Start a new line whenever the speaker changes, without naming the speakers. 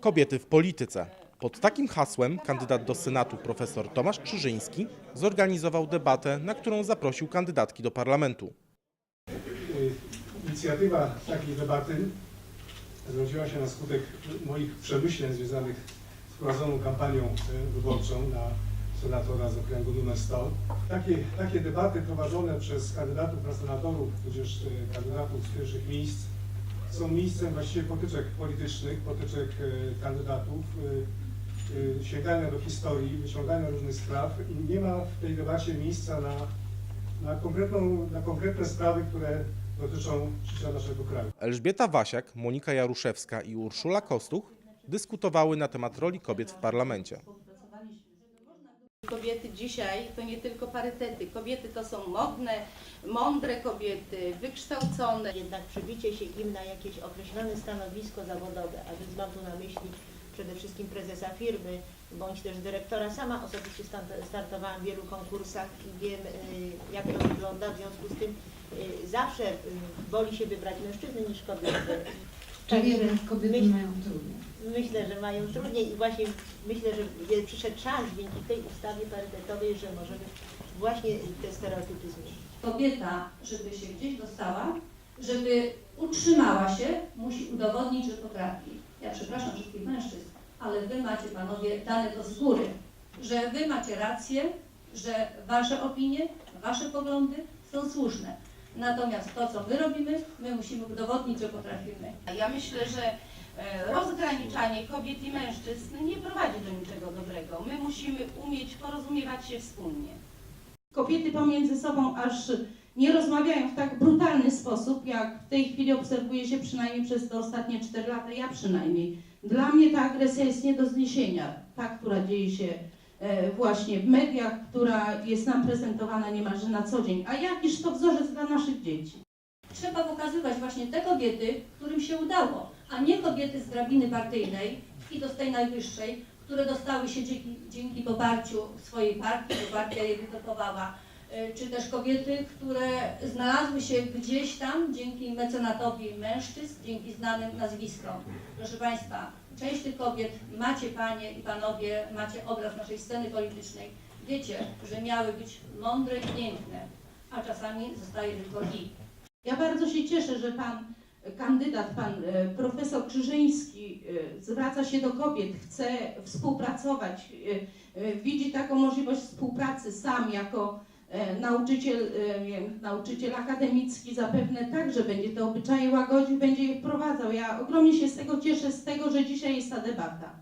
Kobiety w polityce. Pod takim hasłem kandydat do Senatu profesor Tomasz Krzyżyński zorganizował debatę, na którą zaprosił kandydatki do parlamentu.
Inicjatywa takiej debaty zrodziła się na skutek moich przemyśleń związanych z prowadzoną kampanią e, wyborczą na senatora z okręgu numer 100. Takie, takie debaty prowadzone przez kandydatów na senatorów, tudzież e, kandydatów z pierwszych miejsc są miejscem właściwie potyczek politycznych, potyczek e, kandydatów, e, e, sięgania do historii, wyciągania różnych spraw i nie ma w tej debacie miejsca na, na, konkretną, na konkretne sprawy, które dotyczą życia naszego kraju.
Elżbieta Wasiak, Monika Jaruszewska i Urszula Kostuch dyskutowały na temat roli kobiet w parlamencie.
Kobiety dzisiaj to nie tylko parytety. Kobiety to są modne, mądre kobiety, wykształcone.
jednak przebicie się im na jakieś określone stanowisko zawodowe, a więc mam tu na myśli przede wszystkim prezesa firmy, bądź też dyrektora. Sama osobiście startowałam w wielu konkursach i wiem, y, jak to wygląda. W związku z tym y, zawsze y, woli się wybrać mężczyznę niż kobiety.
Czyli kobiety
myśl-
mają trudniej.
Myślę, że mają trudniej i właśnie myślę, że przyszedł czas dzięki tej ustawie parytetowej, że możemy właśnie te stereotypy zmienić.
Kobieta, żeby się gdzieś dostała, żeby utrzymała się, musi udowodnić, że potrafi. Ja przepraszam wszystkich mężczyzn, ale wy macie panowie dane to z góry, że wy macie rację, że wasze opinie, wasze poglądy są słuszne. Natomiast to, co my robimy, my musimy udowodnić, że potrafimy.
Ja myślę, że e, rozgraniczanie kobiet i mężczyzn nie prowadzi do niczego dobrego. My musimy umieć porozumiewać się wspólnie.
Kobiety pomiędzy sobą aż nie rozmawiają w tak brutalny sposób, jak w tej chwili obserwuje się przynajmniej przez te ostatnie 4 lata, ja przynajmniej. Dla mnie ta agresja jest nie do zniesienia, ta, która dzieje się właśnie w mediach, która jest nam prezentowana niemalże na co dzień. A jakiż to wzorzec dla naszych dzieci?
Trzeba pokazywać właśnie te kobiety, którym się udało, a nie kobiety z drabiny partyjnej i z tej najwyższej, które dostały się dzięki, dzięki poparciu swojej partii, bo partia je wytypowała, Y, czy też kobiety, które znalazły się gdzieś tam dzięki mecenatowi mężczyzn, dzięki znanym nazwiskom. Proszę Państwa, część tych kobiet macie Panie i Panowie, macie obraz naszej sceny politycznej. Wiecie, że miały być mądre i piękne, a czasami zostaje tylko i.
Ja bardzo się cieszę, że pan kandydat, pan e, profesor Krzyżyński e, zwraca się do kobiet, chce współpracować, e, e, widzi taką możliwość współpracy sam jako e, nauczyciel, e, nauczyciel akademicki zapewne także będzie te obyczaje łagodził, będzie je wprowadzał. Ja ogromnie się z tego cieszę, z tego, że dzisiaj jest ta debata.